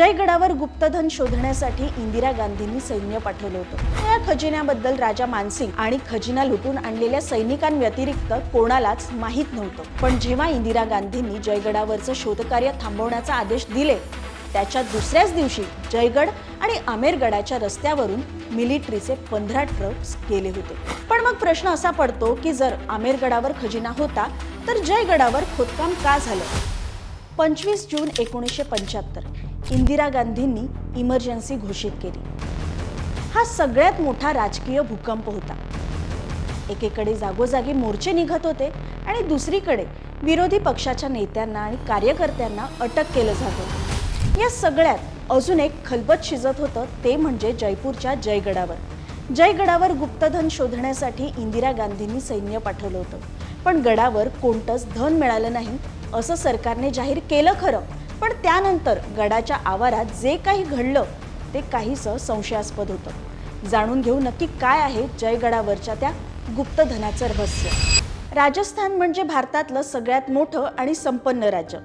जयगडावर गुप्तधन शोधण्यासाठी इंदिरा गांधींनी सैन्य पाठवलं होतं. या खजिन्याबद्दल राजा मानसिंग आणि खजिना लुटून आणलेल्या सैनिकांव्यतिरिक्त कोणालाच माहीत नव्हतं. पण जेव्हा इंदिरा गांधींनी जयगडावरचं शोधकार्य थांबवण्याचा आदेश दिले त्याच्या दुसऱ्याच दिवशी जयगड आणि आमेरगडाच्या रस्त्यावरून मिलिटरीचे पंधरा ट्रक्स गेले होते. पण मग प्रश्न असा पडतो की जर आमेरगडावर खजिना होता तर जयगडावर खोदकाम का झालं? पंचवीस जून एकोणीसशे पंच्याहत्तर. इंदिरा गांधींनी इमर्जन्सी घोषित केली. हा सगळ्यात मोठा राजकीय भूकंप होता. एकेकडे जागोजागी मोर्चे निघत होते आणि दुसरीकडे विरोधी पक्षाच्या नेत्यांना आणि कार्यकर्त्यांना अटक केलं जात होतं. या सगळ्यात अजून एक खलबत शिजत होतं ते म्हणजे जयपूरच्या जयगडावर. जयगडावर गुप्तधन शोधण्यासाठी इंदिरा गांधींनी सैन्य पाठवलं होतं. पण गडावर कोणतंच धन मिळालं नाही असं सरकारने जाहीर केलं खरं. पण त्यानंतर गडाच्या आवारात जे काही घडलं ते काहीसं संशयास्पद होतं. जाणून घेऊ नक्की काय आहे जयगडावरच्या त्या गुप्तधनाचं रहस्य. राजस्थान म्हणजे भारतातलं सगळ्यात मोठं आणि संपन्न राज्य.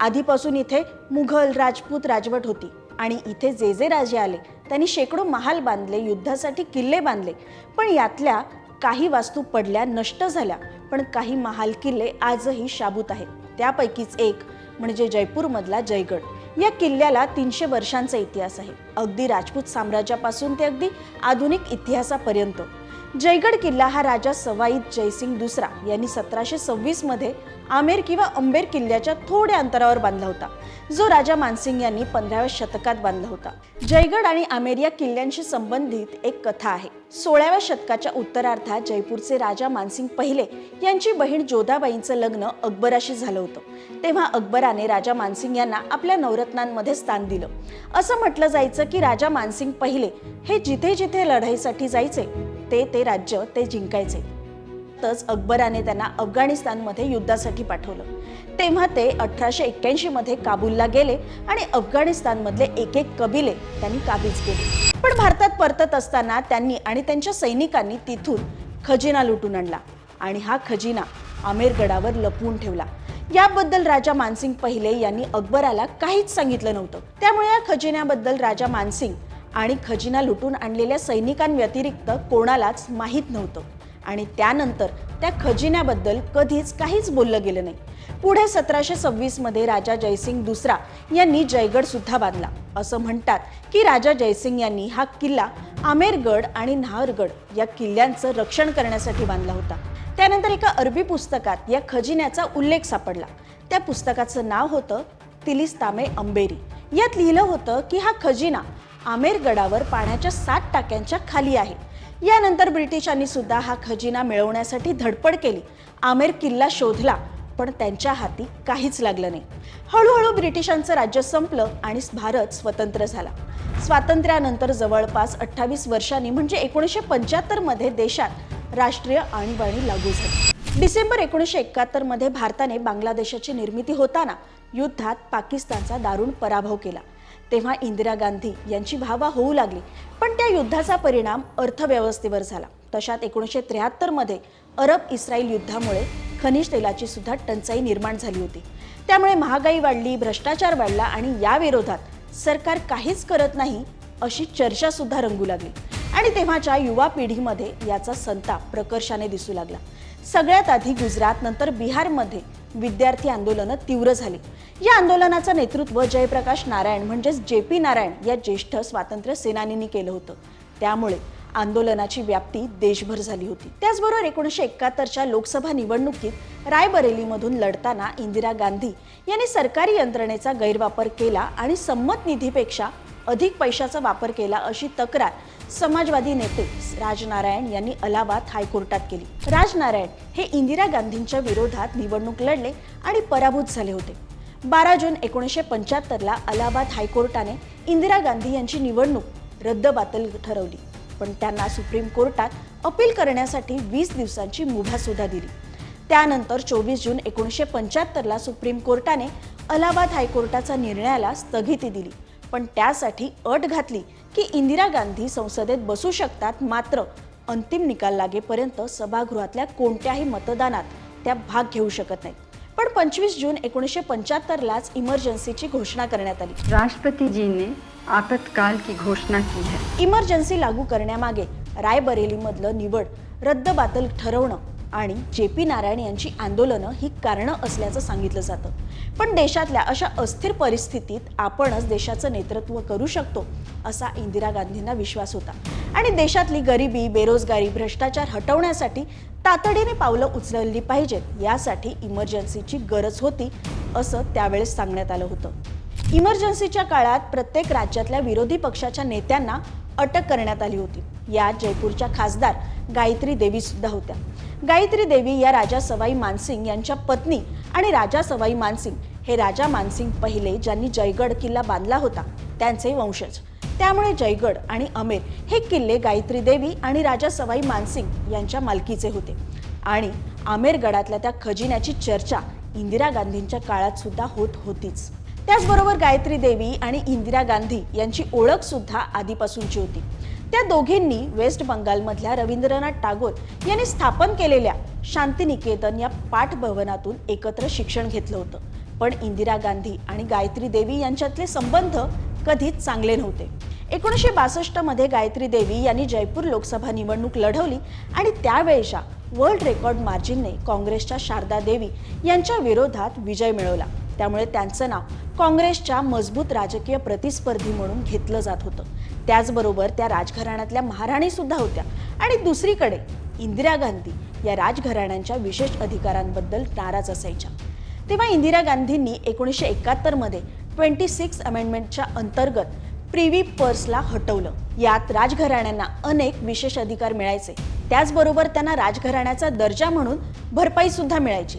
आधीपासून इथे मुघल राजपूत राजवट होती आणि इथे जे जे राजे आले त्यांनी शेकडो महाल बांधले युद्धासाठी किल्ले बांधले. पण यातल्या काही वास्तू पडल्या नष्ट झाल्या. पण काही महाल किल्ले आजही शाबूत आहेत. त्यापैकीच एक म्हणजे जयपूरमधला जयगड. या किल्ल्याला तीनशे वर्षांचा इतिहास आहे. अगदी राजपूत साम्राज्यापासून ते अगदी आधुनिक इतिहासापर्यंत. जयगड किल्ला हा राजा सवाईद जयसिंग दुसरा यांनी सतराशे सव्वीसमध्ये आमेर किंवा अंबेर किल्ल्याच्या थोड्या अंतरावर बांधला होता. जो राजा मानसिंग यांनी पंधराव्या शतकात बांधला होता. जयगड आणि आमेर या किल्ल्यांशी संबंधित एक कथा आहे. सोळाव्या शतकाच्या उत्तरार्धात जयपूरचे राजा मानसिंग पहिले यांची बहीण जोधाबाईंचं लग्न अकबराशी झालं होतं. तेव्हा अकबराने राजा मानसिंग यांना आपल्या नवरत्नांमध्ये स्थान दिलं. असं म्हटलं जायचं की राजा मानसिंग पहिले हे जिथे जिथे लढाईसाठी जायचे ते ते राज्य ते जिंकायचे. तच अकबराने त्यांना अफगाणिस्तानमध्ये युद्धासाठी पाठवलं. तेव्हा ते अठराशे एक्क्याऐंशी मध्ये काबूलला गेले आणि अफगाणिस्तानमधले एक एक कबिले त्यांनी काबीज केले. पण भारतात परतत असताना त्यांनी आणि त्यांच्या सैनिकांनी तिथून खजिना लुटून आणला आणि हा खजिना आमेरगडावर लपवून ठेवला. याबद्दल राजा मानसिंग पहिले यांनी अकबराला काहीच सांगितलं नव्हतं. त्यामुळे या खजिन्याबद्दल राजा मानसिंग आणि खजिना लुटून आणलेल्या सैनिकांव्यतिरिक्त कोणालाच माहीत नव्हतं. आणि त्यानंतर त्या खजिन्याबद्दल कधीच काहीच बोललं गेलं नाही. पुढे सतराशे सव्वीसमध्ये राजा जयसिंग दुसरा यांनी जयगड सुद्धा बांधला. असं म्हणतात की राजा जयसिंग यांनी हा किल्ला आमेरगड आणि नाहरगड या किल्ल्यांचं रक्षण करण्यासाठी बांधला होता. त्यानंतर एका अरबी पुस्तकात या खजिन्याचा उल्लेख सापडला. त्या पुस्तकाचं नाव होतं तिलिस्तामे अंबेरी. यात लिहिलं होतं की हा खजिना आमेरगडावर पाण्याच्या सात टाक्यांच्या खाली आहे. यानंतर ब्रिटिशांनी सुद्धा हा खजिना मिळवण्यासाठी धडपड केली. आमेर किल्ला शोधला पण त्यांच्या हाती काहीच लागलं नाही. हळूहळू ब्रिटिशांचं राज्य संपलं आणि भारत स्वतंत्र झाला. स्वातंत्र्यानंतर जवळपास अठ्ठावीस वर्षांनी म्हणजे एकोणीसशे पंच्याहत्तरमध्ये देशात राष्ट्रीय आणीबाणी लागू झाली. डिसेंबर एकोणीसशे एकाहत्तरमध्ये भारताने बांगलादेशाची निर्मिती होताना युद्धात पाकिस्तानचा दारुण पराभव केला. तेव्हा इंदिरा गांधी यांची भावा होऊ लागली. पण त्या युद्धाचा परिणाम अर्थव्यवस्थेवर झाला. तशात एकोणीसशे त्र्याहत्तरमध्ये अरब इस्रायल युद्धामुळे खनिज तेलाची सुद्धा टंचाई निर्माण झाली होती. त्यामुळे महागाई वाढली भ्रष्टाचार वाढला आणि या विरोधात सरकार काहीच करत नाही अशी चर्चा सुद्धा रंगू लागली. आणि तेव्हाच्या युवा पिढीमध्ये याचा संताप प्रकर्षाने दिसू लागला. सगळ्यात आधी गुजरात नंतर बिहारमध्ये विद्यार्थी आंदोलनं तीव्र झाली. या आंदोलनाचं नेतृत्व जयप्रकाश नारायण म्हणजेच जे पी नारायण या ज्येष्ठ स्वातंत्र्य सेनानींनी केलं होतं. त्यामुळे आंदोलनाची व्याप्ती देशभर झाली होती. त्याचबरोबर एकोणीसशे एकाहत्तरच्या लोकसभा निवडणुकीत रायबरेलीमधून लढताना इंदिरा गांधी यांनी सरकारी यंत्रणेचा गैरवापर केला आणि संमत निधीपेक्षा अधिक पैशाचा वापर केला अशी तक्रार समाजवादी नेते राजनारायण यांनी अलाहाबाद हायकोर्टात केली. राजनारायण हे इंदिरा गांधींच्या विरोधात निवडणूक लढले आणि पराभूत झाले होते. बारा जून एकोणीसशे पंच्याहत्तरला अलाहाबाद हायकोर्टाने इंदिरा गांधी यांची निवडणूक रद्दबातल ठरवली. पण त्यांना सुप्रीम कोर्टात अपील करण्यासाठी वीस दिवसांची मुभासुद्धा दिली. त्यानंतर चोवीस जून एकोणीसशे पंच्याहत्तरला सुप्रीम कोर्टाने अलाहाबाद हायकोर्टाचा निर्णयाला स्थगिती दिली. पण त्यासाठी अट घातली की इंदिरा गांधी संसदेत बसू शकतात मात्र अंतिम निकाल लागेपर्यंत सभागृहातल्या कोणत्याही मतदानात त्या भाग घेऊ शकत नाहीत. पण पंचवीस जून एकोणीसशे पंच्याहत्तरलाच इमर्जन्सीची घोषणा करण्यात आली. राष्ट्रपति जी ने आपातकाल की घोषणा की है इमर्जन्सी लागू करण्यामागे रायबरेलीमधलं निवड रद्दबातल ठरवणं आणि जे पी नारायण यांची आंदोलनं ही कारणं असल्याचं सांगितलं जातं. पण देशातल्या अशा अस्थिर परिस्थितीत आपणच देशाचं नेतृत्व करू शकतो असा इंदिरा गांधींना विश्वास होता. आणि देशातली गरिबी बेरोजगारी भ्रष्टाचार हटवण्यासाठी तातडीने पावलं उचलली पाहिजेत यासाठी इमर्जन्सीची गरज होती असं त्यावेळेस सांगण्यात आलं होतं. इमर्जन्सीच्या काळात प्रत्येक राज्यातल्या विरोधी पक्षाच्या नेत्यांना अटक करण्यात आली होती. यात जयपूरच्या खासदार गायत्री देवी सुद्धा होत्या. गायत्री देवी या राजा सवाई मानसिंग यांच्या पत्नी आणि राजा सवाई मानसिंग हे राजा मानसिंग पहिले ज्यांनी जयगड किल्ला बांधला होता त्यांचे वंशज. त्यामुळे जयगड आणि अमेर हे किल्ले गायत्री देवी आणि राजा सवाई मानसिंग यांच्या मालकीचे होते. आणि आमेरगडातल्या त्या खजिन्याची चर्चा इंदिरा गांधींच्या काळात सुद्धा होत होतीच. त्याचबरोबर गायत्री देवी आणि इंदिरा गांधी यांची ओळख सुद्धा आधीपासूनची होती. त्या दोघींनी वेस्ट बंगालमधल्या रवींद्रनाथ टागोर यांनी स्थापन केलेल्या शांतिनिकेतन या पाठभवनातून एकत्र शिक्षण घेतलं होतं. पण इंदिरा गांधी आणि गायत्री देवी यांच्यातले संबंध कधीच चांगले नव्हते. एकोणीसशे बासष्टमध्ये गायत्री देवी यांनी जयपूर लोकसभा निवडणूक लढवली आणि त्यावेळेच्या वर्ल्ड रेकॉर्ड मार्जिनने काँग्रेसच्या शारदा देवी यांच्या विरोधात विजय मिळवला. त्यामुळे त्यांचं नाव काँग्रेसच्या मजबूत राजकीय प्रतिस्पर्धी म्हणून घेतलं जात होतं. त्याचबरोबर त्या राजघराण्यातल्या महाराणी सुद्धा होत्या. आणि दुसरीकडे इंदिरा गांधी या राजघराण्यांच्या विशेष अधिकारांबद्दल नाराज असायच्या. तेव्हा इंदिरा गांधींनी एकोणीसशे एकाहत्तरमध्ये ट्वेंटी सिक्स अमेंडमेंटच्या अंतर्गत प्रिव्ही पर्सला हटवलं. यात राजघराण्यांना अनेक विशेष अधिकार मिळायचे. त्याचबरोबर त्यांना राजघराण्याचा दर्जा म्हणून भरपाई सुद्धा मिळायची.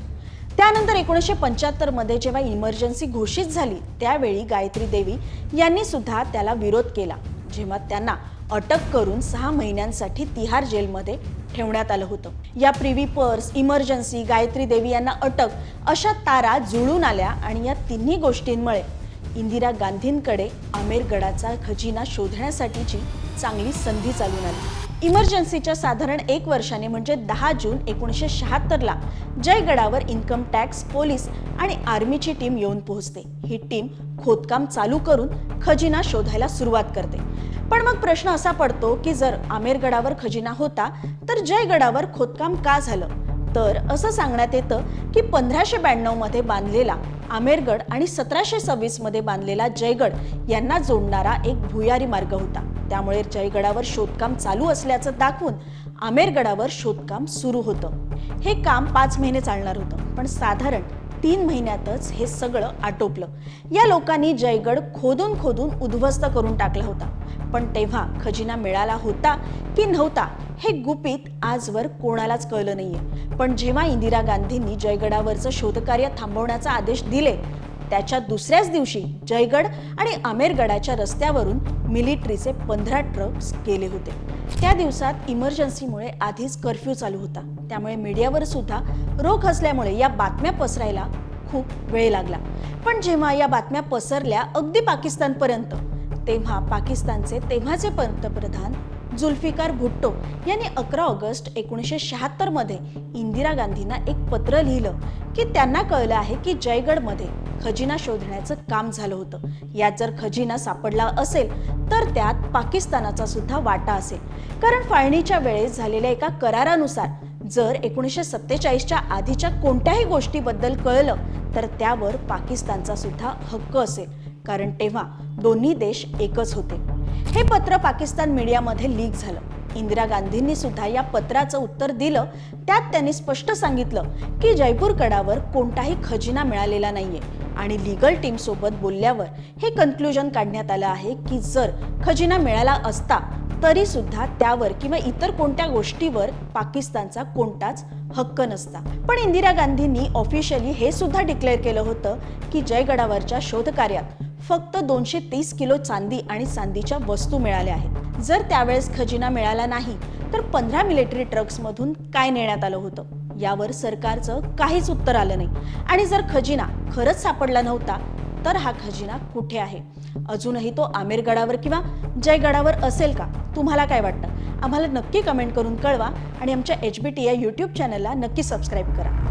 त्यानंतर एकोणीसशे पंच्याहत्तरमध्ये जेव्हा इमर्जन्सी घोषित झाली त्यावेळी गायत्री देवी यांनी सुद्धा त्याला विरोध केला. जेव्हा त्यांना अटक करून सहा महिन्यांसाठी तिहार जेलमध्ये ठेवण्यात आलं होतं. या privy purse emergency Gayatri Devi यांना अटक अशा तारा जुळून आल्या आणि या तिन्ही गोष्टींमुळे इंदिरा गांधींकडे आमेरगडाचा खजिना शोधण्यासाठीची चांगली संधी चालून आली. इमर्जन्सीच्या साधारण एक वर्षाने म्हणजे दहा जून एकोणीसशे शहात्तरला जयगडावर इन्कम टॅक्स पोलीस आणि आर्मीची टीम येऊन पोहोचते. ही टीम खोदकाम चालू करून खजिना शोधायला सुरुवात करते. पण मग प्रश्न असा पडतो की जर आमेरगडावर खजिना होता तर जयगडावर खोदकाम का झालं? तर असं सांगण्यात येतं की पंधराशे ब्याण्णवमध्ये बांधलेला आमेरगड आणि सतराशे सव्वीसमध्ये बांधलेला जयगड यांना जोडणारा एक भुयारी मार्ग होता. त्यामुळे जयगडावर शोधकाम चालू असल्याचं दाखवून आमेरगडावर शोधकाम सुरू होतं. हे काम पाच महिने चालणार होतं. पण साधारण तीन महिन्यातच हे सगळं आटोपलं. या लोकांनी जयगड खोदून खोदून उद्ध्वस्त करून टाकला होता. पण तेव्हा खजिना मिळाला होता की नव्हता हे गुपित आजवर कोणालाच कळलं नाहीये. पण जेव्हा इंदिरा गांधींनी जयगडावरचं शोधकार्य थांबवण्याचा आदेश दिले त्याच्या दुसऱ्याच दिवशी जयगड आणि आमेरगडाच्या रस्त्यावरून मिलिटरीचे पंधरा ट्रक्स गेले होते. त्या दिवसात इमर्जन्सीमुळे आधीच कर्फ्यू चालू होता. त्यामुळे मीडियावर सुद्धा रोख असल्यामुळे या बातम्या पसरायला खूप वेळ लागला. पण जेव्हा या बातम्या पसरल्या अगदी पाकिस्तानपर्यंत तेव्हा पाकिस्तानचे तेव्हाचे पंतप्रधान जुल्फिकार भुट्टो यांनी अकरा ऑगस्ट एकोणीसशे शहात्तरमध्ये इंदिरा गांधींना एक पत्र लिहिलं की त्यांना कळलं आहे की जयगडमध्ये खजिना शोधण्याचं काम झालं होतं. यात जर खजिना सापडला असेल तर त्यात पाकिस्तानाचा सुद्धा वाटा असेल. कारण फाळणीच्या वेळेस झालेल्या एका करारानुसार जर एकोणीसशे सत्तेचाळीसच्या आधीच्या कोणत्याही गोष्टीबद्दल कळलं तर त्यावर पाकिस्तानचा सुद्धा हक्क असेल. कारण तेव्हा दोन्ही देश एकच होते. हे पत्र पाकिस्तान मीडियामध्ये लीक झालं. इंदिरा गांधींनी सुद्धा या पत्राचं उत्तर दिलं. त्यात त्यांनी स्पष्ट सांगितलं की जयपूर कडावर कोणताही खजिना मिळालेला नाहीये. आणि लिगल टीमसोबत बोलल्यावर हे कन्क्लुजन काढण्यात आलं आहे की जर खजिना मिळाला असता तरी सुद्धा त्यावर किंवा इतर कोणत्या गोष्टीवर पाकिस्तानचा कोणताच हक्क नसता. पण इंदिरा गांधींनी ऑफिशियली हे सुद्धा डिक्लेअर केलं होतं की जयगडावरच्या शोधकार्यात फक्त दोनशे तीस किलो चांदी आणि चांदीच्या वस्तू मिळाल्या आहेत. जर त्यावेळेस खजिना मिळाला नाही तर पंधरा मिलिटरी ट्रक्समधून काय नेण्यात आलं होतं? यावर सरकारचं काहीच उत्तर आलं नाही. आणि जर खजिना खरंच सापडला नव्हता तर हा खजिना कुठे आहे? अजूनही तो आमेरगडावर किंवा जयगडावर असेल का? तुम्हाला काय वाटतं? आम्हाला नक्की कमेंट करून कळवा आणि आमच्या एच बी टी या यूट्यूब चॅनलला नक्की सबस्क्राईब करा.